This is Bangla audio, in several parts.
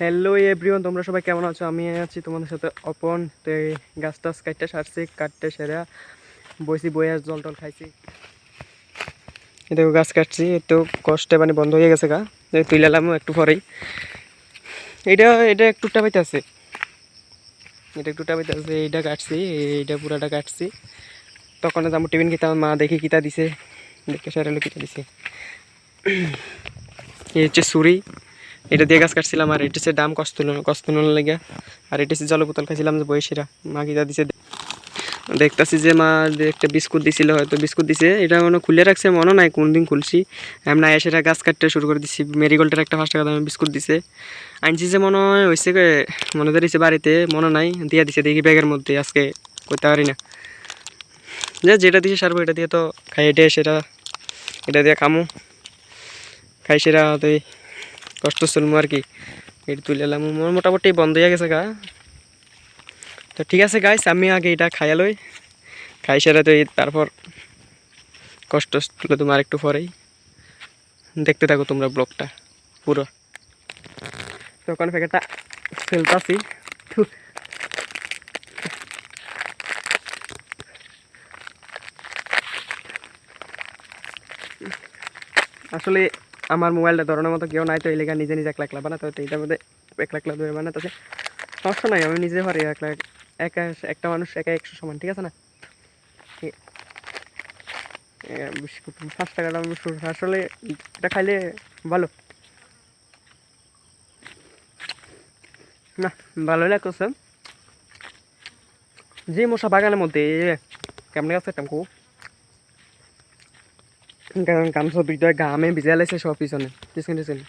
হ্যালো এভরিওয়ান তোমরা সবাই কেমন আছো? আমি আছি তোমাদের সাথে অপন। তো এই গাছ টাছ কাটতে সারছি, কাটতে সেরা বইছি বইয়া জল টল খাইছি। এটা গাছ কাটছি, একটু কষ্টে মানে বন্ধ হয়ে গেছে গা। তুইলালাম একটু পরেই। এটা এটা একটু টাবাইতে আছে। এটা একটু টাবাইতে আছে, এইটা কাটছি, এইটা পুরাটা কাটছি। তখন যাব টিফিন খেতে মা দেখি কিতা দিছে। দেখে সেরালো কিতা দিছে। এই হচ্ছে সুরি এটা দিয়ে গাছ কাটছিলাম আর এটা হচ্ছে ডাম কষ্ট কষ্ট লেগে। আর এটা হচ্ছে জল বোতল খাইছিলাম যে বয়সীরা মা কিতা দিছে দেখতাছি যে মা একটা বিস্কুট দিছিল, হয়তো বিস্কুট দিছে। এটা মনে খুলে রাখছে, মনে নাই কোন দিন খুলছি। এমন এসে গাছ কাটতে শুরু করে দিছি। মেরিগোল্ডের একটা ফার্স্ট দামের বিস্কুট দিছে। আনছি যে মনে হয় হয়েছে মনে ধরেছে বাড়িতে, মনে নাই, দিয়ে দিছে দেখি ব্যাগের মধ্যে, আজকে করতে পারি না। যে যেটা দিছে সারবো এটা দিয়ে তো খাই এটা সেটা এটা দিয়ে খামু। খাই সেটা তো এই কষ্ট চলমু আর কি। এটা তুলে এলাম। মোটামুটি বন্ধ হয়ে গেছে গা। তো ঠিক আছে গাইস আমি আগে এটা খাইয়া লই খাই সেটা তো তারপর কষ্ট তুলে তোমার একটু পরেই। দেখতে থাকো তোমরা ব্লগটা, পুরো। তো ওখানে প্যাকেটটা ফেলতাছি। আসলে আমার মোবাইলটা ধরানোর মতো কেউ নাই, তো এই লেখা নিজে নিজে একলা একলা বানাতে হতো এটার মধ্যে একলা একলা ধরে বানাতেছে সমস্যা নাই, আমি নিজে পারি একলা একা একটা মানুষ একা একশো সমান, ঠিক আছে না? বিস্কুট পাঁচ টাকা দাম বিস্কুট আসলে এটা খাইলে ভালো। না, ভালো লাগছে যে মশা বাগানের মধ্যে কেমন কেমনে আছে টেম্পু কারণ গামছা দুইটা গামে ভিজা লাইছে সব পিছনে। পিছনে পিছনে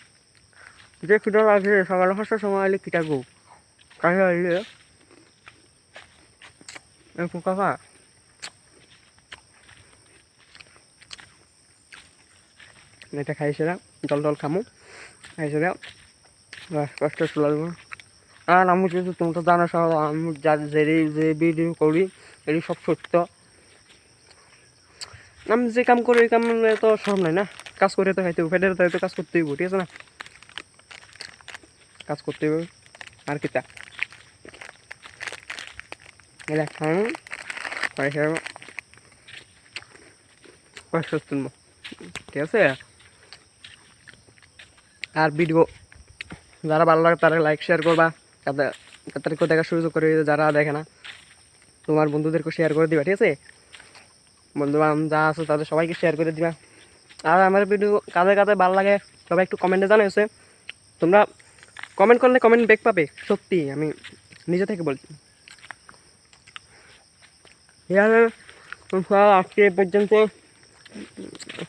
যে লাগে সকাল সময় আইলে কিটা গো কাছে আইলে এটা জল টল খামু। না? বাস কষ্ট চলাবো আর আমি তুমি তো জানো সব আমি যা যে করি এটি সব সত্য। আমি যে কাম করি কাম তো সব নাই না। কাজ করে তো খাইতে ফেডের তো কাজ করতে হইব, ঠিক আছে না? কাজ করতে হইব। আর কিতা? এটা খান পয়সা পয়সা তুলব? ঠিক আছে? আর ভিডিও, যারা ভালো লাগে তারা লাইক শেয়ার করবা। তাদের তাদেরকেও দেখার সুযোগ করে, যারা দেখে না, তোমার বন্ধুদেরকে শেয়ার করে দিবা, ঠিক আছে? বন্ধু বান্ধব যা আছে, তাদের সবাইকে শেয়ার করে দিবা। আর আমার ভিডিও কাদের কাদের ভালো লাগে, সবাই একটু কমেন্টে জানাইছে তোমরা কমেন্ট করলে কমেন্ট ব্যাক পাবে, সত্যি, আমি নিজে থেকে বলছি। আজকে পর্যন্ত।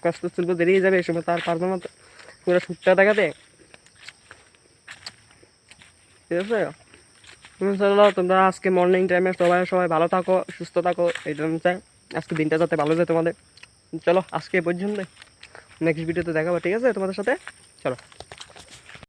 কষ্ট শিল্প বেরিয়ে যাবে এই সময় তার পারব না পুরো সুটটা দেখাতে। ঠিক আছে? তুমি তোমরা আজকে মর্নিং টাইমে সবাই সবাই ভালো থাকো, সুস্থ থাকো, এই জন্য চাই। আজকে দিনটা যাতে ভালো যায় তোমাদের। চলো, আজকে পর্যন্ত নেক্সট ভিডিওতে দেখাবো, ঠিক আছে? তোমাদের সাথে? চলো।